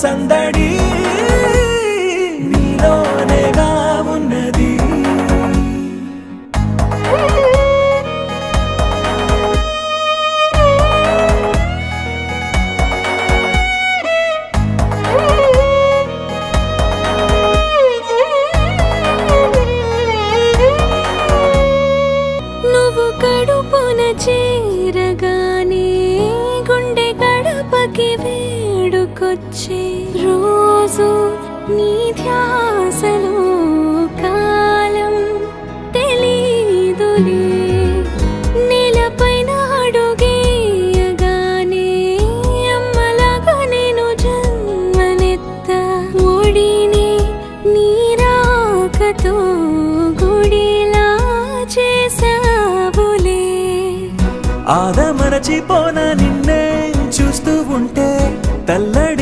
సందడి నీలోనేగా ఉన్నది. నువ్వు కడుపున చేరగానే రోజు నీ ధ్యాసలో కాలం తెలీదులే. నేలపైన అడుగేయగానే అమ్మలాగా నేను జన్మనెత్త ఒడిని నీరాకతో గుడిలా చేసావులే ఆదమరచిపోన నిన్నే చూస్తూ ఉంటే తల్లడిల్లిపోన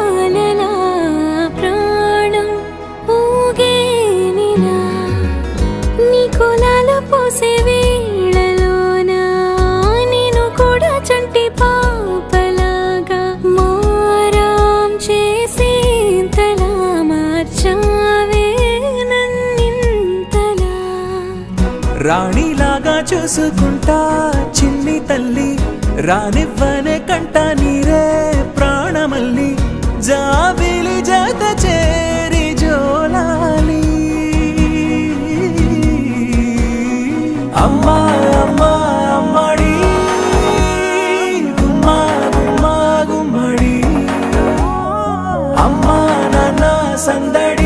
రాణిలాగా చూసుకుంటా చిన్ని తల్లి రానివ్వనే కంట నీరే ప్రాణమల్లి జాబిలి జత చేరి జోలాలి. అమ్మా అమ్మా అమ్మడి గుమ్మా గుమ్మా గుమ్మడి. అమ్మా నాన్న సందడి.